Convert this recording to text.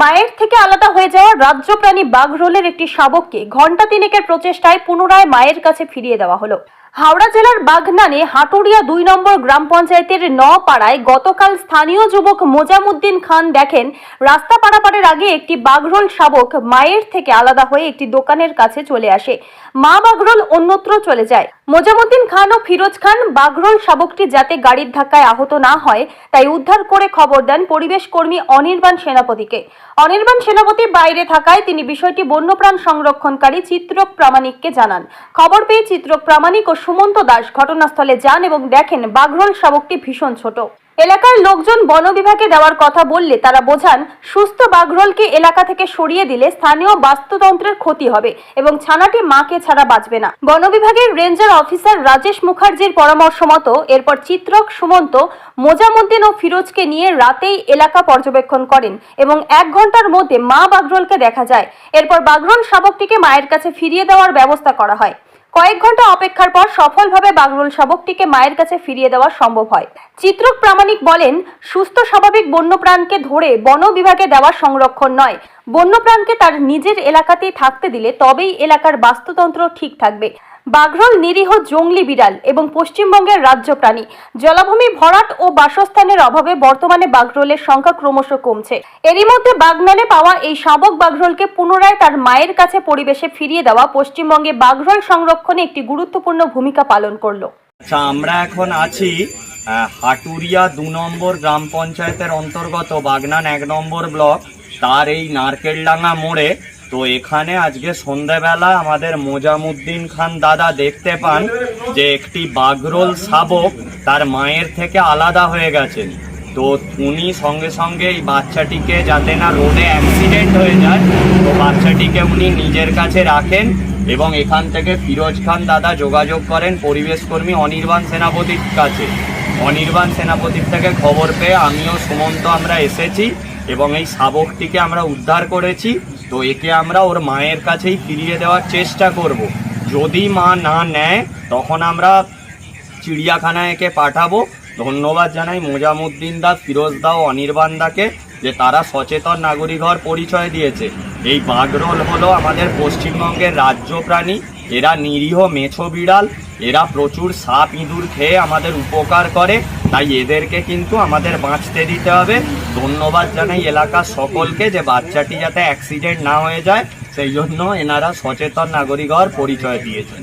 মায়ের থেকে আলাদা হয়ে যাওয়া রাজ্য প্রাণী বাঘরোলের একটি শাবককে ঘণ্টা তিনেকের প্রচেষ্টায় পুনরায় মায়ের কাছে ফিরিয়ে দেওয়া হলো। হাওড়া জেলার বাগনানে হাটুরিয়া দুই নম্বর গ্রাম পঞ্চায়েতের ন পাড়ায় গতকাল স্থানীয় যুবক মোজামুদ্দিন খান দেখেন, রাস্তা পারাপারের আগে একটি বাঘরোল শাবক মায়ের থেকে আলাদা হয়ে একটি দোকানের কাছে চলে আসে। মা বাঘরোল অন্যত্র চলে যায়। মোজামুদ্দিন খান ও ফিরোজ খান বাঘরোল শাবকটি যাতে গাড়ির ধাক্কায় আহত না হয়, তাই উদ্ধার করে খবর দেন পরিবেশ কর্মী অনির্বাণ সেনাপতিকে। অনির্বাণ সেনাপতি বাইরে থাকায় তিনি বিষয়টি বন্যপ্রাণ সংরক্ষণকারী চিত্রক প্রামাণিককে জানান। খবর পেয়ে চিত্রক প্রামাণিক ও সুমন্ত দাস ঘটনাস্থলে যান এবং দেখেন বাঘরোল শাবকটি ভীষণ ছোট। এলাকার লোকজন বন বিভাগে দেওয়ার কথা বললে তারা বোঝান, সুস্থ বাঘরোলকে এলাকা থেকে সরিয়ে দিলে স্থানীয় বাস্তুতন্ত্রের ক্ষতি হবে এবং ছানাটি মাকে ছাড়া বাঁচবে না। বন বিভাগের রেঞ্জার অফিসার রাজেশ মুখার্জির পরামর্শ মতো এরপর চিত্রক সুমন্ত, মোজামুদ্দিন ও ফিরোজকে নিয়ে রাতেই এলাকা পর্যবেক্ষণ করেন এবং এক ঘণ্টার মধ্যে মা বাঘরোলকে দেখা যায়। এরপর বাঘরোল শাবকটিকে মায়ের কাছে ফিরিয়ে দেওয়ার ব্যবস্থা করা হয়। কয়েক ঘণ্টা অপেক্ষার পর সফলভাবে বাগরুল শাবকটিকে মায়ের কাছে ফিরিয়ে দেওয়া সম্ভব হয়। চিত্রক প্রামাণিক বলেন, সুস্থ স্বাভাবিক বন্যপ্রাণকে ধরে বন বিভাগে দেওয়া সংরক্ষণ নয়। বন্যপ্রাণকে তার নিজের এলাকাতেই থাকতে দিলে তবেই এলাকার বাস্তুতন্ত্র ঠিক থাকবে। বাঘরোল নিরীহ জংলি বিড়াল এবং পশ্চিমবঙ্গের রাজ্য প্রাণী। জলাভূমি ভরাট ও বাসস্থানের অভাবে বর্তমানে বাঘরোলের সংখ্যা ক্রমশ কমছে। এরই মধ্যে বাগনানে পাওয়া এই শাবক বাঘরোলকে পুনরায় তার মায়ের কাছে পরিবেশে ফিরিয়ে দেওয়া পশ্চিমবঙ্গে বাঘরোল সংরক্ষণে একটি গুরুত্বপূর্ণ ভূমিকা পালন করল। আচ্ছা আমরা এখন আছি হাটুরিয়া দু নম্বর গ্রাম পঞ্চায়েতের অন্তর্গত বাগনান এক নম্বর ব্লক। তার এই নারকেলডাঙ্গা মোড়ে তো এখানে আজকে সন্ধ্যাবেলা আমাদের মোজামুদ্দিন খান দাদা দেখতে পান যে একটি বাগরোল শাবক তার মায়ের থেকে আলাদা হয়ে গেছেন তো উনি সঙ্গে সঙ্গে এই বাচ্চাটিকে যাতে না রোডে অ্যাক্সিডেন্ট হয়ে যায়, তো বাচ্চাটিকে উনি নিজের কাছে রাখেন এবং এখান থেকে ফিরোজ খান দাদা যোগাযোগ করেন পরিবেশ কর্মী অনির্বাণ সেনাপতির কাছে। অনির্বাণ সেনাপতির থেকে খবর পেয়ে আমিও সুমন্ত আমরা এসেছি এবং এই শাবকটিকে আমরা উদ্ধার করেছি। তো একে আমরা ওর মায়ের কাছেই ফিরিয়ে দেওয়ার চেষ্টা করব। যদি মা না নেয়, তখন আমরা চিড়িয়াখানায় একে পাঠাবো। ধন্যবাদ জানাই মোজামুদ্দিন দা, ফিরোজ দা ও অনির্বাণ দাকে যে তারা সচেতন নাগরিক হওয়ার পরিচয় দিয়েছে। এই বাগরোল হলো আমাদের পশ্চিমবঙ্গের রাজ্য প্রাণী। এরা নিরীহ মেছো বিড়াল। এরা প্রচুর সাপ ইঁদুর খেয়ে আমাদের উপকার করে, তাই এদেরকে কিন্তু আমাদের বাঁচতে দিতে হবে। ধন্যবাদ জানাই এলাকার সকলকে যে বাচ্চাটি যাতে অ্যাক্সিডেন্ট না হয়ে যায়, সেই জন্য এনারা সচেতন নাগরিক হওয়ার পরিচয় দিয়েছেন।